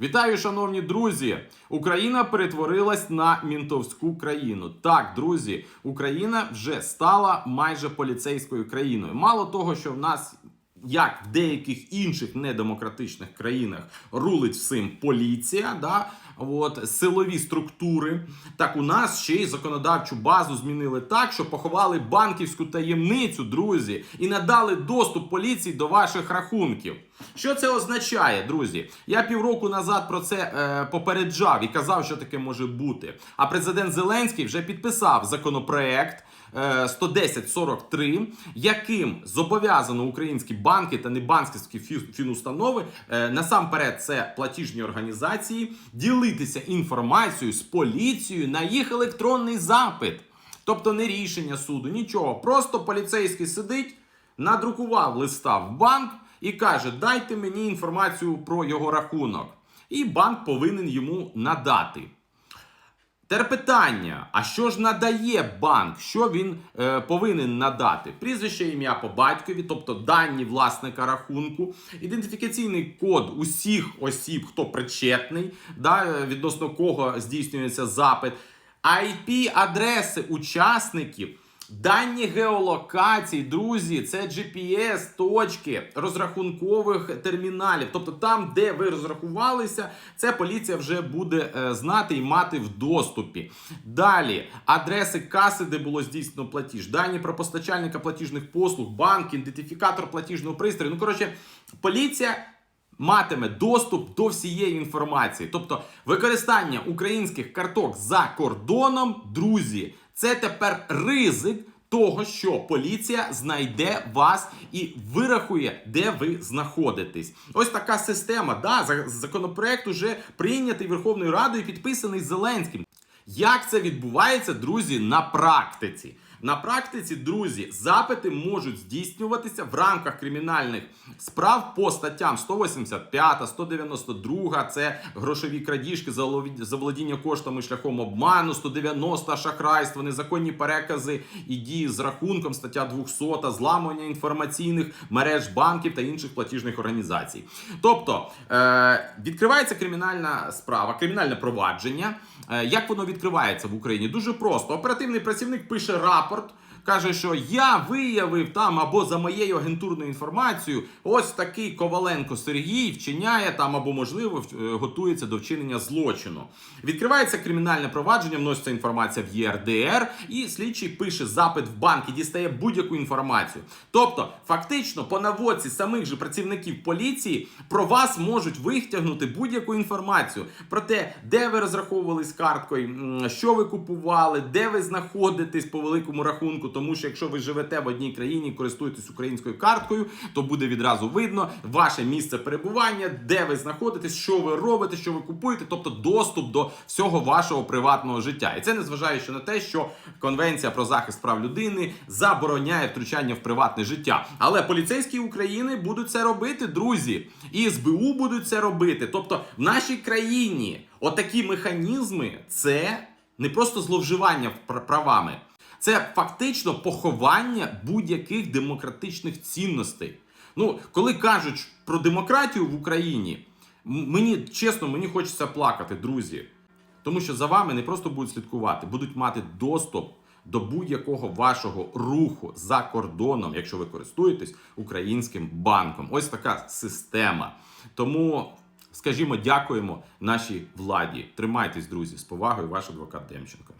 Вітаю, шановні друзі! Україна перетворилась на мінтовську країну. Так, друзі, Україна вже стала майже поліцейською країною. Мало того, що в нас. Як в деяких інших недемократичних країнах рулить всім поліція, да, от, силові структури, так у нас ще й законодавчу базу змінили так, що поховали банківську таємницю, друзі, і надали доступ поліції до ваших рахунків. Що це означає, друзі? Я півроку назад про це е, попереджав і казав, що таке може бути. А президент Зеленський вже підписав законопроект. Е, 11043, яким зобов'язано українські банки та небанківські фі- фінустанови, е, насамперед, це платіжні організації, ділитися інформацією з поліцією на їх електронний запит. Тобто не рішення суду, нічого. Просто поліцейський сидить, надрукував листа в банк і каже: дайте мені інформацію про його рахунок. І банк повинен йому надати. Тепер питання: а що ж надає банк? Що він е, повинен надати? Прізвище ім'я по батькові, тобто дані власника рахунку, ідентифікаційний код усіх осіб, хто причетний, да, е, відносно кого здійснюється запит, IP-адреси учасників. Дані геолокацій, друзі, це GPS, точки розрахункових терміналів. Тобто там, де ви розрахувалися, це поліція вже буде е, знати і мати в доступі. Далі адреси каси, де було здійснено платіж, дані про постачальника платіжних послуг, банк, ідентифікатор платіжного пристрою. Ну, коротше, поліція. Матиме доступ до всієї інформації, тобто використання українських карток за кордоном, друзі, це тепер ризик того, що поліція знайде вас і вирахує, де ви знаходитесь. Ось така система. Да, за- законопроект уже прийнятий Верховною Радою, підписаний Зеленським. Як це відбувається, друзі, на практиці? На практиці, друзі, запити можуть здійснюватися в рамках кримінальних справ по статтям 185, 192, це грошові крадіжки, заволодіння коштами шляхом обману, 190 шахрайство, незаконні перекази і дії з рахунком, стаття 200, зламування інформаційних мереж банків та інших платіжних організацій. Тобто е, відкривається кримінальна справа, кримінальне провадження. Е, як воно відкривається в Україні? Дуже просто. Оперативний працівник пише рапорт рапорт Каже, що я виявив там або за моєю агентурною інформацією, ось такий Коваленко Сергій вчиняє там або, можливо, е, готується до вчинення злочину. Відкривається кримінальне провадження, вноситься інформація в ЄРДР, і слідчий пише запит в банк і дістає будь-яку інформацію. Тобто, фактично, по наводці самих же працівників поліції про вас можуть витягнути будь-яку інформацію про те, де ви розраховувались карткою, що ви купували, де ви знаходитесь по великому рахунку. Тому що якщо ви живете в одній країні користуєтесь українською карткою, то буде відразу видно ваше місце перебування, де ви знаходитесь, що ви робите, що ви купуєте, тобто доступ до всього вашого приватного життя. І це незважаючи на те, що Конвенція про захист прав людини забороняє втручання в приватне життя. Але поліцейські України будуть це робити, друзі, і СБУ будуть це робити. Тобто, в нашій країні отакі механізми це не просто зловживання правами. Це фактично поховання будь-яких демократичних цінностей. Ну, коли кажуть про демократію в Україні, мені чесно, мені хочеться плакати, друзі. Тому що за вами не просто будуть слідкувати, будуть мати доступ до будь-якого вашого руху за кордоном, якщо ви користуєтесь українським банком. Ось така система. Тому, скажімо, дякуємо нашій владі. Тримайтесь, друзі, з повагою, ваш адвокат Демченко.